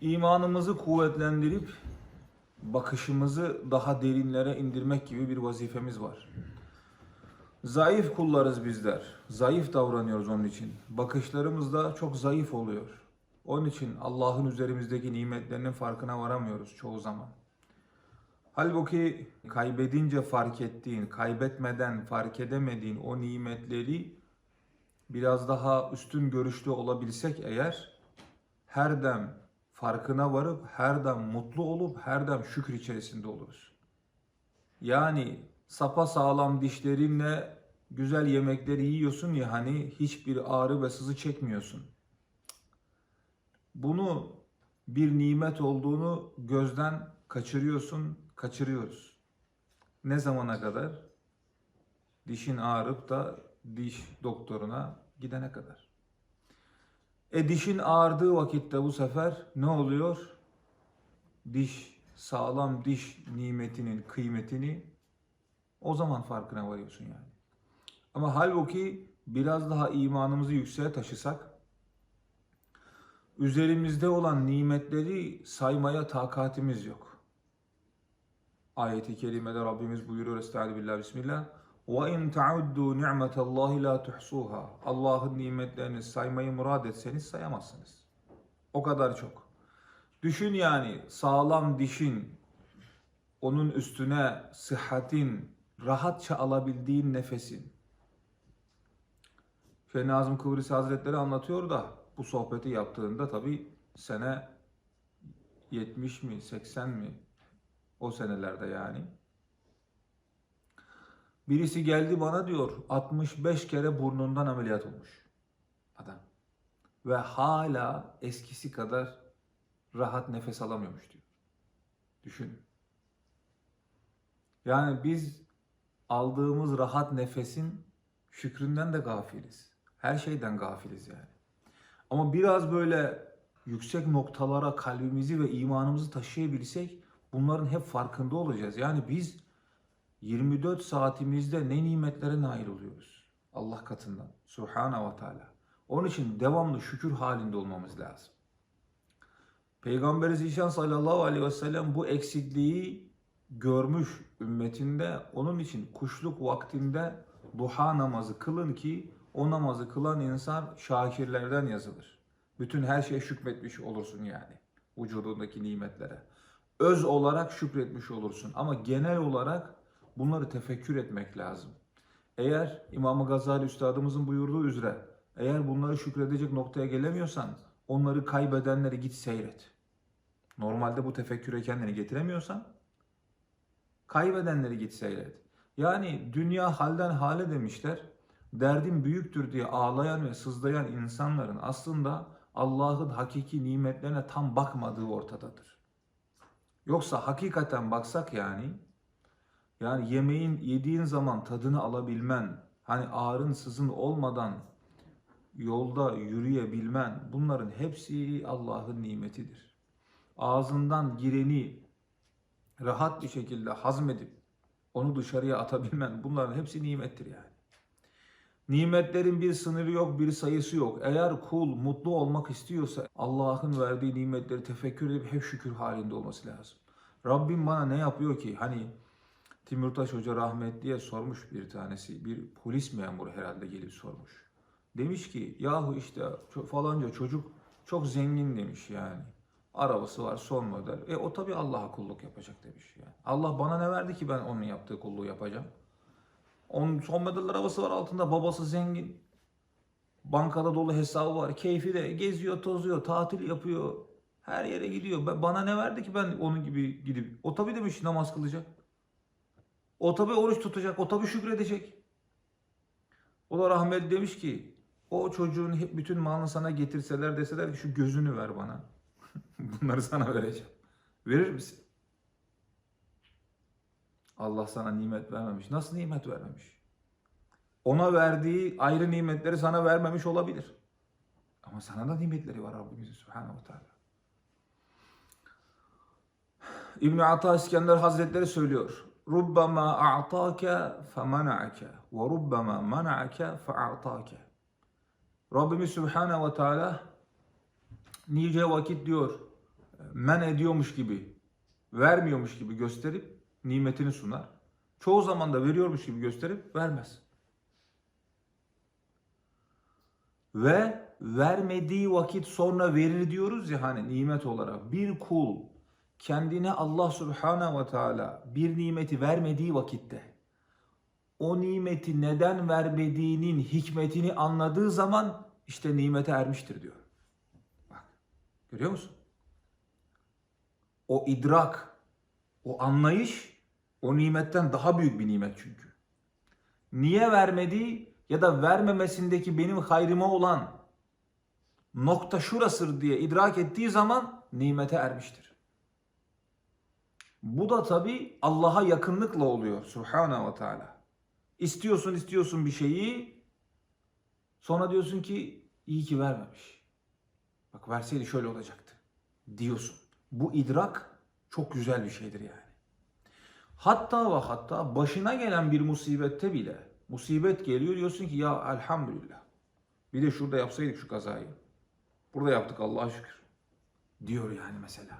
İmanımızı kuvvetlendirip bakışımızı daha derinlere indirmek gibi bir vazifemiz var. Zayıf kullarız bizler. Zayıf davranıyoruz onun için. Bakışlarımız da çok zayıf oluyor. Onun için Allah'ın üzerimizdeki nimetlerinin farkına varamıyoruz çoğu zaman. Halbuki kaybedince fark ettiğin, kaybetmeden fark edemediğin o nimetleri biraz daha üstün görüşlü olabilsek eğer her dem farkına varıp her dem mutlu olup her dem şükür içerisinde oluruz. Yani sapa sağlam dişlerinle güzel yemekleri yiyorsun ya hani hiçbir ağrı ve sızı çekmiyorsun. Bunu bir nimet olduğunu gözden kaçırıyorsun, kaçırıyoruz. Ne zamana kadar? Dişin ağrıp da diş doktoruna gidene kadar. E dişin ağrıdığı vakitte bu sefer ne oluyor? Diş, sağlam diş nimetinin kıymetini o zaman farkına varıyorsun yani. Ama halbuki biraz daha imanımızı yükseğe taşısak, üzerimizde olan nimetleri saymaya takatimiz yok. Ayeti kerimede Rabbimiz buyuruyor Estaizu bismillah. وَاِنْ تَعُدُّوا نِعْمَةَ اللّٰهِ لَا تُحْصُوهَا Allah'ın nimetlerini saymayı murad etseniz sayamazsınız. O kadar çok. Düşün yani sağlam dişin, onun üstüne sıhhatin, rahatça alabildiğin nefesin. Şeyh Nazım Kıbrıs Hazretleri anlatıyor da bu sohbeti yaptığında tabi sene 70 mi 80 mi o senelerde yani. Birisi geldi bana diyor 65 kere burnundan ameliyat olmuş adam. Ve hala eskisi kadar rahat nefes alamıyormuş diyor. Düşün. Yani biz aldığımız rahat nefesin şükründen de gafiliz. Her şeyden gafiliz yani. Ama biraz böyle yüksek noktalara kalbimizi ve imanımızı taşıyabilsek bunların hep farkında olacağız. Yani biz 24 saatimizde ne nimetlere nail oluyoruz Allah katından. Subhanahu ve Teala. Onun için devamlı şükür halinde olmamız lazım. Peygamber Zişan sallallahu aleyhi ve sellem bu eksikliği görmüş ümmetinde. Onun için kuşluk vaktinde duha namazı kılın ki o namazı kılan insan şakirlerden yazılır. Bütün her şeye şükretmiş olursun yani vücudundaki nimetlere. Öz olarak şükretmiş olursun ama genel olarak bunları tefekkür etmek lazım. Eğer İmam Gazali Üstadımızın buyurduğu üzere eğer bunları şükredecek noktaya gelemiyorsan onları kaybedenleri git seyret. Normalde bu tefekküre kendini getiremiyorsan kaybedenleri git seyret. Yani dünya halden hale demişler. Derdin büyüktür diye ağlayan ve sızlayan insanların aslında Allah'ın hakiki nimetlerine tam bakmadığı ortadadır. Yoksa hakikaten baksak yani yani yemeğin yediğin zaman tadını alabilmen, hani ağrın sızın olmadan yolda yürüyebilmen bunların hepsi Allah'ın nimetidir. Ağzından gireni rahat bir şekilde hazmedip onu dışarıya atabilmen bunların hepsi nimettir yani. Nimetlerin bir sınırı yok, bir sayısı yok. Eğer kul mutlu olmak istiyorsa Allah'ın verdiği nimetleri tefekkür edip hep şükür halinde olması lazım. Rabbim bana ne yapıyor ki? Hani Timurtaş Hoca rahmetliye sormuş bir tanesi. Bir polis memuru herhalde gelip sormuş. Demiş ki yahu işte falanca çocuk çok zengin demiş yani. Arabası var son model. E o tabi Allah'a kulluk yapacak demiş yani. Allah bana ne verdi ki ben onun yaptığı kulluğu yapacağım? Onun son model arabası var altında babası zengin. Bankada dolu hesabı var. Keyfi de geziyor, tozuyor, tatil yapıyor. Her yere gidiyor. Bana ne verdi ki ben onun gibi gidip. O tabi demiş namaz kılacak. O tabi oruç tutacak. O tabi şükredecek. O da rahmet demiş ki o çocuğun bütün malını sana getirseler deseler ki şu gözünü ver bana. Bunları sana vereceğim. Verir misin? Allah sana nimet vermemiş. Nasıl nimet vermemiş? Ona verdiği ayrı nimetleri sana vermemiş olabilir. Ama sana da nimetleri var Rabbimizin Subhanahu Teala. İbn Ata İskender Hazretleri söylüyor. Rubbama a'take femena'ake ve rubbama mena'ake fe'atake. Rabbimiz Subhanahu ve Teala nice vakit diyor men ediyormuş gibi, vermiyormuş gibi gösterip nimetini sunar. Çoğu zaman da veriyormuş gibi gösterip vermez. Ve vermediği vakit sonra verir diyoruz ya hani nimet olarak. Bir kul kendine Allah Subhanahu ve Teala bir nimeti vermediği vakitte o nimeti neden vermediğinin hikmetini anladığı zaman işte nimete ermiştir diyor. Bak görüyor musun? O idrak, o anlayış o nimetten daha büyük bir nimet çünkü. Niye vermediği ya da vermemesindeki benim hayrıma olan nokta şurasıdır diye idrak ettiği zaman nimete ermiştir. Bu da tabi Allah'a yakınlıkla oluyor Subhanahu ve Teala. İstiyorsun istiyorsun bir şeyi sonra diyorsun ki iyi ki vermemiş. Bak verseydi şöyle olacaktı diyorsun. Bu idrak çok güzel bir şeydir yani. Hatta ve hatta başına gelen bir musibette bile musibet geliyor diyorsun ki ya elhamdülillah. Bir de şurada yapsaydık şu kazayı. Burada yaptık Allah'a şükür. Diyor yani mesela.